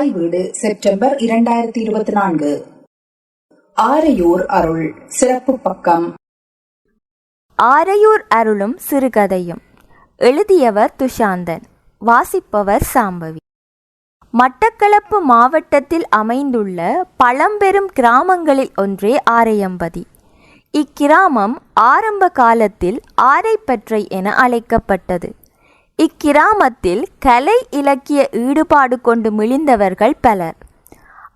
தாய் வீடு செப்டம்பர் இரண்டாயிரத்தி இருபத்தி நான்கு. ஆரையூர் அருள் சிறப்பு பக்கம். ஆரையூர் அருளும் சிறுகதையும். எழுதியவர் துஷாந்தன் வாசிப்பவர் சாம்பவி. மட்டக்களப்பு மாவட்டத்தில் அமைந்துள்ள பழம்பெரும் கிராமங்களில் ஒன்றே ஆரையம்பதி. இக்கிராமம் ஆரம்ப காலத்தில் ஆரைப்பற்றை என அழைக்கப்பட்டது. இக்கிராமத்தில் கலை இலக்கிய ஈடுபாடு கொண்டு மிளிந்தவர்கள் பலர்.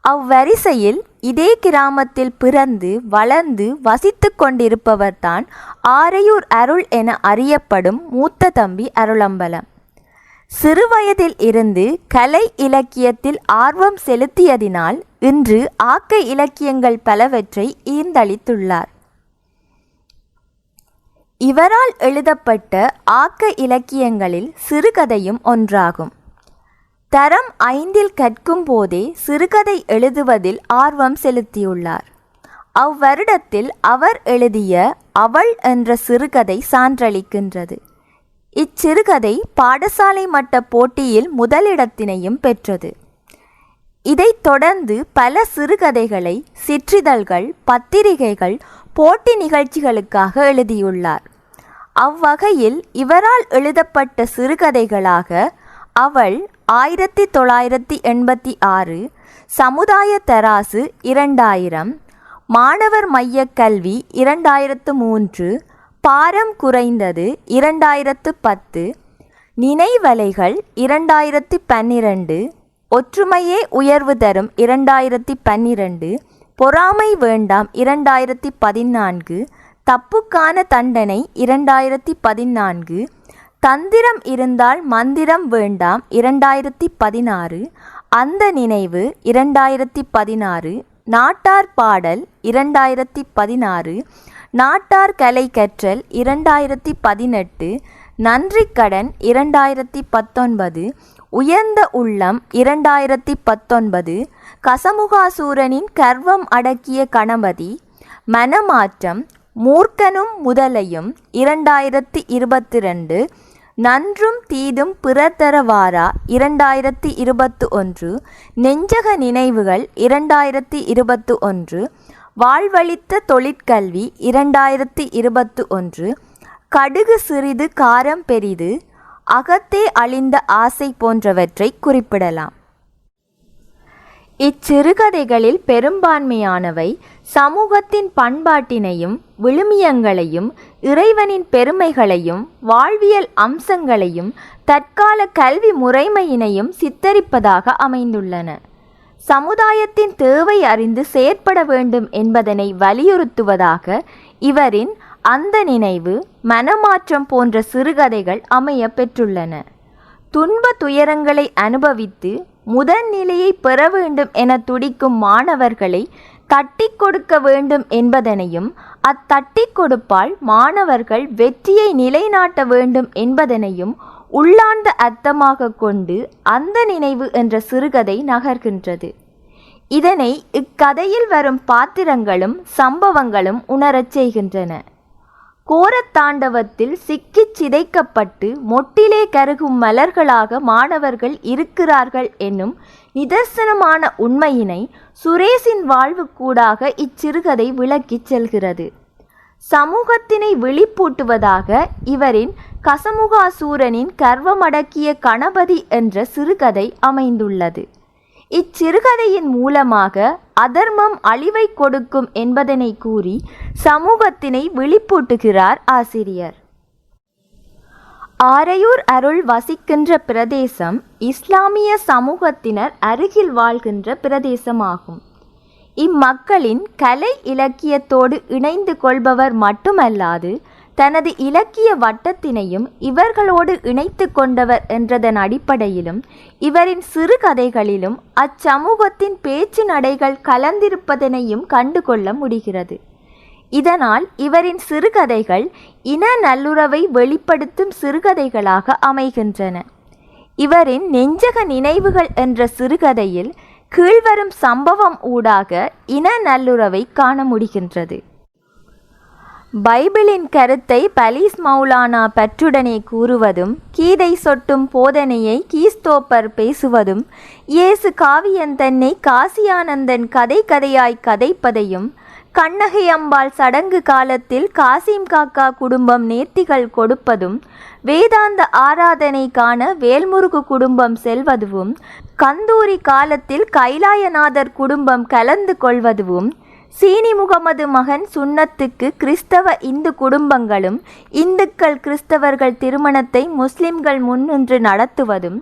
அவ்வரிசையில் இதே கிராமத்தில் பிறந்து வளர்ந்து வசித்து கொண்டிருப்பவர்தான் ஆரையூர் அருள் என அறியப்படும் மூத்த தம்பி அருளம்பலம். சிறுவயதில் இருந்து கலை இலக்கியத்தில் ஆர்வம் செலுத்தியதினால் இன்று ஆக்க இலக்கியங்கள் பலவற்றை ஈர்ந்தளித்துள்ளார். இவரால் எழுதப்பட்ட ஆக்க இலக்கியங்களில் சிறுகதையும் ஒன்றாகும். தரம் ஐந்தில் கற்கும் போதே சிறுகதை எழுதுவதில் ஆர்வம் செலுத்தியுள்ளார். அவ்வருடத்தில் அவர் எழுதிய அவள் என்ற சிறுகதை சான்றளிக்கின்றது. இச்சிறுகதை பாடசாலை மட்ட போட்டியில் முதலிடத்தினையும் பெற்றது. இதைத் தொடர்ந்து பல சிறுகதைகளை சிற்றிதழ்கள் பத்திரிகைகள் போட்டி நிகழ்ச்சிகளுக்காக எழுதியுள்ளார். அவ்வகையில் இவரால் எழுதப்பட்ட சிறுகதைகளாக அவள் ஆயிரத்தி தொள்ளாயிரத்தி எண்பத்தி ஆறு சமுதாய தராசு இரண்டாயிரம் மாணவர் மைய கல்வி இரண்டாயிரத்து மூன்று பாரம் குறைந்தது இரண்டாயிரத்து பத்து நினைவலைகள் இரண்டாயிரத்தி பன்னிரண்டு ஒற்றுமையே உயர்வு தரும் இரண்டாயிரத்தி பன்னிரண்டு பொறாமை வேண்டாம் இரண்டாயிரத்தி பதினான்கு தப்புக்கான தண்டனை இரண்டாயிரத்தி பதினான்கு. தந்திரம் இருந்தால் மந்திரம் வேண்டாம் இரண்டாயிரத்தி பதினாறு. அந்த நினைவு இரண்டாயிரத்தி பதினாறு. நாட்டார் பாடல் இரண்டாயிரத்தி பதினாறு. நாட்டார் கலை கற்றல் இரண்டாயிரத்தி பதினெட்டு. நன்றிக்கடன் இரண்டாயிரத்தி பத்தொன்பது. உயர்ந்த உள்ளம் இரண்டாயிரத்தி பத்தொன்பது. கசமுகாசூரனின் கர்வம் அடக்கிய கணபதி. மனமாற்றம் மூர்க்கனும் முதலையும் இரண்டாயிரத்தி இருபத்தி ரெண்டு நன்றும் தீதும் பிறத்தரவாரா இரண்டாயிரத்தி இருபத்து ஒன்று நெஞ்சக நினைவுகள் இரண்டாயிரத்தி இருபத்து ஒன்று வாழ்வளித்த தொழிற்கல்வி இரண்டாயிரத்தி இருபத்து ஒன்று கடுகு சிறிது காரம் பெரிது அகத்தே அழிந்த ஆசை போன்றவற்றை குறிப்பிடலாம். இச்சிறுகதைகளில் பெரும்பான்மையானவை சமூகத்தின் பண்பாட்டினையும் விழுமியங்களையும் இறைவனின் பெருமைகளையும் வாழ்வியல் அம்சங்களையும் தற்கால கல்வி முறைமையினையும் சித்தரிப்பதாக அமைந்துள்ளன. சமுதாயத்தின் தேவை அறிந்து செயற்பட வேண்டும் என்பதனை வலியுறுத்துவதாக இவரின் அந்த நினைவு மனமாற்றம் போன்ற சிறுகதைகள் அமைய பெற்றுள்ளன. துன்ப துயரங்களை அனுபவித்து முதல் நிலையை பெற வேண்டும் என துடிக்கும் மாணவர்களை தட்டி கொடுக்க வேண்டும் என்பதனையும் அத்தட்டி கொடுப்பால் மாணவர்கள் வெற்றியை நிலைநாட்ட வேண்டும் என்பதனையும் உள்ளார்ந்த அர்த்தமாக கொண்டு அந்த நினைவு என்ற சிறுகதை நகர்கின்றது. இதனை இக்கதையில் வரும் பாத்திரங்களும் சம்பவங்களும் உணரச் செய்கின்றன. கோரத்தாண்டவத்தில் சிக்கிச் சிதைக்கப்பட்டு மொட்டிலே கருகும் மலர்களாக மாணவர்கள் இருக்கிறார்கள் என்னும் நிதர்சனமான உண்மையினை சுரேஷின் வாழ்வுக்கூடாக இச்சிறுகதை விளக்கிச் செல்கிறது. சமூகத்தினை விழிப்பூட்டுவதாக இவரின் கசமுகாசூரனின் கர்வமடக்கிய கணபதி என்ற சிறுகதை அமைந்துள்ளது. இச்சிறுகதையின் மூலமாக அதர்மம் அழிவை கொடுக்கும் என்பதனை கூறி சமூகத்தினை விழிப்பூட்டுகிறார் ஆசிரியர். ஆரையூர் அருள் வசிக்கின்ற பிரதேசம் இஸ்லாமிய சமூகத்தினர் அருகில் வாழ்கின்ற பிரதேசமாகும். இம்மக்களின் கலை இலக்கியத்தோடு இணைந்து கொள்பவர் மட்டுமல்லாது தனது இலக்கிய வட்டத்தினையும் இவர்களோடு இணைத்து கொண்டவர் என்றதன் அடிப்படையிலும் இவரின் சிறுகதைகளிலும் அச்சமூகத்தின் பேச்சு நடைகள் கலந்திருப்பதனையும் கண்டுகொள்ள முடிகிறது. இதனால் இவரின் சிறுகதைகள் இன நல்லுறவை வெளிப்படுத்தும் சிறுகதைகளாக அமைகின்றன. இவரின் நெஞ்சக நினைவுகள் என்ற சிறுகதையில் கீழ்வரும் சம்பவம் ஊடாக இன நல்லுறவை காண முடிகின்றது. பைபிளின் கருத்தை பலீஸ் மௌலானா பற்றுடனே கூறுவதும் கீதை சொட்டும் போதனையை கீஸ்தோப்பர் பேசுவதும் இயேசு காவியன் தன்னை காசியானந்தன் கதை கதையாய் கதைப்பதையும் கண்ணகை அம்பாள் சடங்கு காலத்தில் காசிம் காக்கா குடும்பம் நேர்த்திகள் கொடுப்பதும் வேதாந்த ஆராதனை காண வேல்முருகு குடும்பம் செல்வதுவும் கந்தூரி காலத்தில் கைலாயநாதர் குடும்பம் கலந்து கொள்வதுவும் சீனி முகமது மகன் சுன்னத்துக்கு கிறிஸ்தவ இந்து குடும்பங்களும் இந்துக்கள் கிறிஸ்தவர்கள் திருமணத்தை முஸ்லிம்கள் முன்னின்று நடத்துவதும்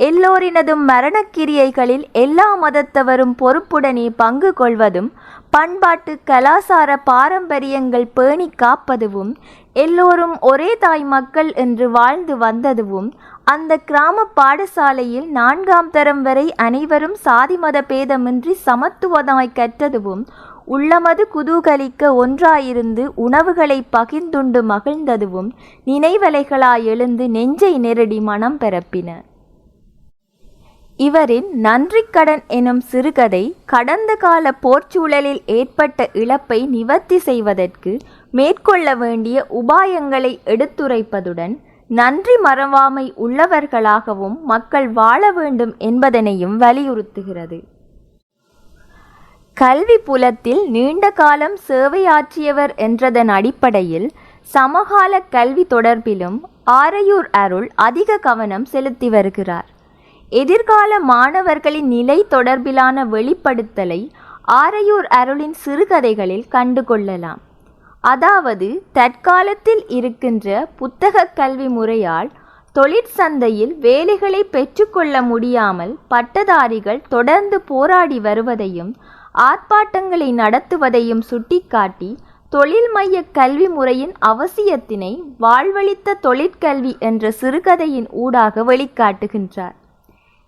எல்லோரினதும் மரணக்கிரியைகளில் எல்லா மதத்தவரும் பொறுப்புடனே பங்கு கொள்வதும் பண்பாட்டு கலாசார பாரம்பரியங்கள் பேணி காப்பதுவும் எல்லோரும் ஒரே தாய் மக்கள் என்று வாழ்ந்து வந்ததுவும் அந்த கிராம பாடசாலையில் நான்காம் தரம் வரை அனைவரும் சாதி மத பேதமின்றி சமத்துவதாய் கற்றதுவும் உள்ளமது குதூகலிக்க ஒன்றாயிருந்து உணவுகளை பகிர்ந்துண்டு மகிழ்ந்ததுவும் நினைவலைகளாய் எழுந்து நெஞ்சை நெருடி மனம் பெறப்பின. இவரின் நன்றிக்கடன் எனும் சிறுகதை கடந்த கால போர்ச்சூழலில் ஏற்பட்ட இழப்பை நிவர்த்தி செய்வதற்கு மேற்கொள்ள வேண்டிய உபாயங்களை எடுத்துரைப்பதுடன் நன்றி மறவாமை உள்ளவர்களாகவும் மக்கள் வாழ வேண்டும் என்பதனையும் வலியுறுத்துகிறது. கல்வி புலத்தில் நீண்ட காலம் சேவையாற்றியவர் என்றதன் அடிப்படையில் சமகால கல்வி தொடர்பிலும் ஆரையூர் அருள் அதிக கவனம் செலுத்தி வருகிறார். எதிர்கால மாணவர்களின் நிலை தொடர்பிலான வெளிப்படுத்தலை ஆரையூர் அருளின் சிறுகதைகளில் கண்டுகொள்ளலாம் அதாவது தற்காலத்தில் இருக்கின்ற புத்தக கல்வி முறையால் தொழிற்சந்தையில் வேலைகளை பெற்றுக்கொள்ள முடியாமல் பட்டதாரிகள் தொடர்ந்து போராடி வருவதையும் ஆர்ப்பாட்டங்களை நடத்துவதையும் சுட்டிக்காட்டி தொழில் மைய கல்வி முறையின் அவசியத்தினை வாழ்வழித்த தொழிற்கல்வி என்ற சிறுகதையின் ஊடாக வெளிக்காட்டுகின்றார்.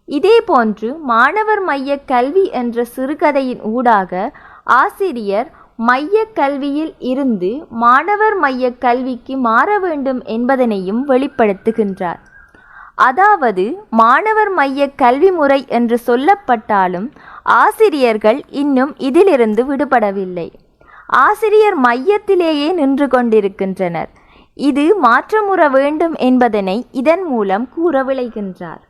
இதேபோன்று மாணவர் மைய கல்வி என்ற சிறுகதையின் ஊடாக ஆசிரியர் மைய கல்வியில் இருந்து மாணவர் மைய கல்விக்கு மாற வேண்டும் என்பதனையும் வெளிப்படுத்துகின்றார். அதாவது மாணவர் மைய கல்வி முறை என்று சொல்லப்பட்டாலும் ஆசிரியர்கள் இன்னும் இதிலிருந்து விடுபடவில்லை. ஆசிரியர் மையத்திலேயே நின்று கொண்டிருக்கின்றனர். இது மாற்றமுற வேண்டும் என்பதனை இதன் மூலம் கூற விளைகின்றார்.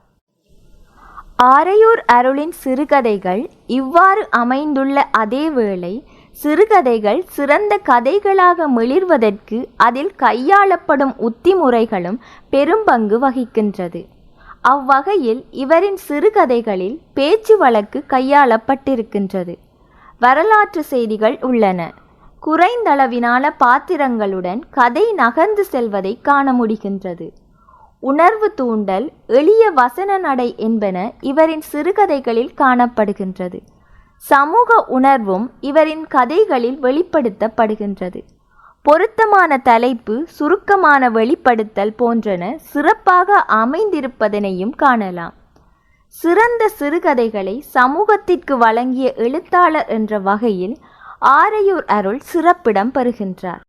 ஆரையூர் அருளின் சிறுகதைகள் இவ்வாறு அமைந்துள்ள அதேவேளை சிறுகதைகள் சிறந்த கதைகளாக மிளிர்வதற்கு அதில் கையாளப்படும் உத்திமுறைகளும் பெரும்பங்கு வகிக்கின்றது. அவ்வகையில் இவரின் சிறுகதைகளில் பேச்சு வழக்கு கையாளப்பட்டிருக்கின்றது. வரலாற்று செய்திகள் உள்ளன. குறைந்தளவிலான பாத்திரங்களுடன் கதை நகர்ந்து செல்வதை காண முடிகின்றது. உணர்வு தூண்டல் எளிய வசன நடை என்பன இவரின் சிறுகதைகளில் காணப்படுகின்றது. சமூக உணர்வும் இவரின் கதைகளில் வெளிப்படுத்தப்படுகின்றது. பொருத்தமான தலைப்பு சுருக்கமான வெளிப்படுத்தல் போன்றன சிறப்பாக அமைந்திருப்பதனையும் காணலாம். சிறந்த சிறுகதைகளை சமூகத்திற்கு வழங்கிய எழுத்தாளர் என்ற வகையில் ஆரையூர் அருள் சிறப்பிடம் பெறுகின்றார்.